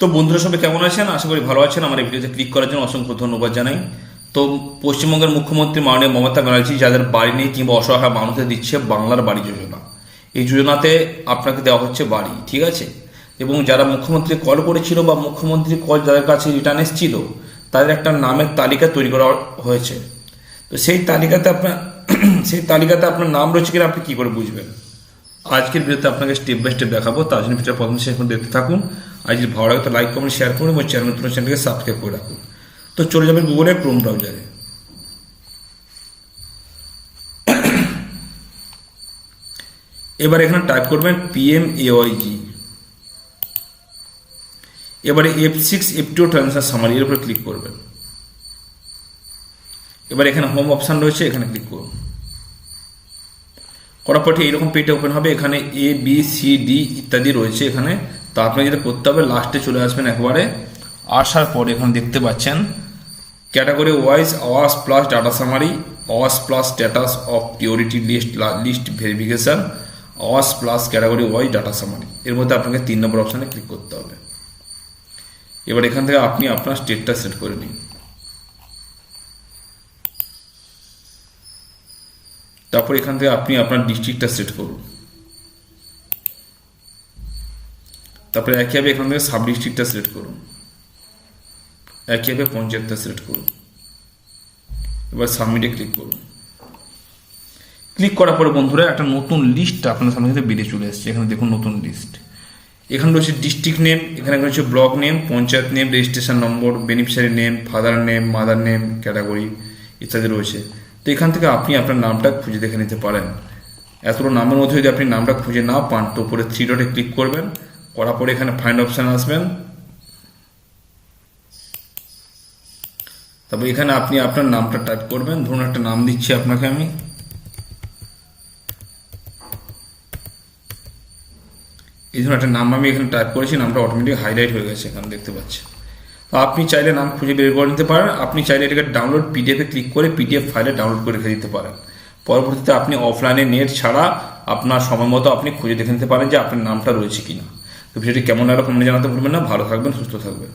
তো বন্ধুরা সবাই কেমন আছেন? আশা করি ভালো আছেন। আমার এই ভিডিওতে ক্লিক করার জন্য অসংখ্য ধন্যবাদ জানাই। তো পশ্চিমবঙ্গের মুখ্যমন্ত্রী মাননীয় মমতা ব্যানার্জি যাদের বাড়ি নেই কিংবা অসহায় মানুষদের দিচ্ছে বাংলার বাড়ি যোজনা। এই যোজনাতে আপনাকে দেওয়া হচ্ছে বাড়ি, ঠিক আছে? এবং যারা মুখ্যমন্ত্রী কল করেছিল বা মুখ্যমন্ত্রী কল যাদের কাছে রিটার্ন এসেছিল, তাদের একটা নামের তালিকা তৈরি করা হয়েছে। তো সেই তালিকাতে আপনার, সেই তালিকাতে আপনার নাম রয়েছে কিনা আপনি কী করে বুঝবেন? আজকের ভিডিওতে আপনাকে স্টেপ বাই স্টেপ দেখাবো। তার জন্য ভিডিওটা প্রথম শেষ দেখতে থাকুন। আর যদি ভালো লাগে তো লাইক কমেন্ট শেয়ার করুন এবং চ্যানেল নতুন চ্যানেলকে সাবস্ক্রাইব করে রাখুন। তো চলে যাবেন গুগলের ক্রোম ব্রাউজারে এবার এখানে টাইপ করবেন পিএম এওয়াইজি এবারে F six F two transaction summary এর উপরে ক্লিক করবেন। এবার এখানে হোম অপশান রয়েছে, এখানে ক্লিক করুন। করার পরে এইরকম পেটে ওপেন হবে, এখানে এ বি সি ডি ইত্যাদি রয়েছে এখানে। আপনাকে যেটা করতে হবে লাস্টে চলে আসবেন একবারে। আসার পরে এখানে দেখতে পাচ্ছেন category wise Awaas plus data summary Awaas plus status of purity list list verification Awaas plus category wise data summary এর মধ্যে আপনাকে তিন নম্বর অপশানে ক্লিক করতে হবে। এবার এখান থেকে আপনি আপনার স্টেটটা সেট করে নিন। তারপর এখান থেকে আপনি আপনার ডিস্ট্রিক্টটা সেট করুন। তারপরে একইভাবে এখান থেকে সাব ডিস্ট্রিক্টটা সিলেক্ট করুন একইভাবে পঞ্চায়েতটা সিলেক্ট করুন। এবার সাবমিটে ক্লিক করুন। ক্লিক করার পরে বন্ধুরা একটা নতুন লিস্ট আপনার সামনে কিন্তু বেরিয়ে চলে এসেছে। এখানে দেখুন নতুন লিস্ট এখানে রয়েছে ডিস্ট্রিক্ট নেম এখানে রয়েছে block name panchayat name registration number beneficiary name father name mother name category ইত্যাদি রয়েছে। তো এখান থেকে আপনি আপনার নামটা খুঁজে দেখে নিতে পারেন। এতগুলো নামের মধ্যে যদি আপনি নামটা খুঁজে না পান, তো উপরে থ্রি ডটে ক্লিক করবেন। করার পরে এখানে ফাইন্ড অপশান আসবেন। তারপর এখানে আপনি আপনার নামটা টাইপ করবেন। ধরুন একটা নাম দিচ্ছি আপনাকে আমি। এই ধরুন একটা নাম আমি এখানে টাইপ করেছি, নামটা অটোমেটিক হাইলাইট হয়ে গেছে এখানে দেখতে পাচ্ছি তো আপনি চাইলে নাম খুঁজে বের করে নিতে পারেন। আপনি চাইলে এটাকে ডাউনলোড পিডিএফে ক্লিক করে পিডিএফ ফাইলে ডাউনলোড করে রেখে দিতে পারেন। পরবর্তীতে আপনি অফলাইনে নেট ছাড়া আপনার সময় মতো আপনি খুঁজে দেখে নিতে পারেন যে আপনার নামটা রয়েছে কিনা। তো ভিডিওটি কেমন লাগল কমেন্টে জানাতে ভুলবেন না। ভালো থাকবেন সুস্থ থাকবেন।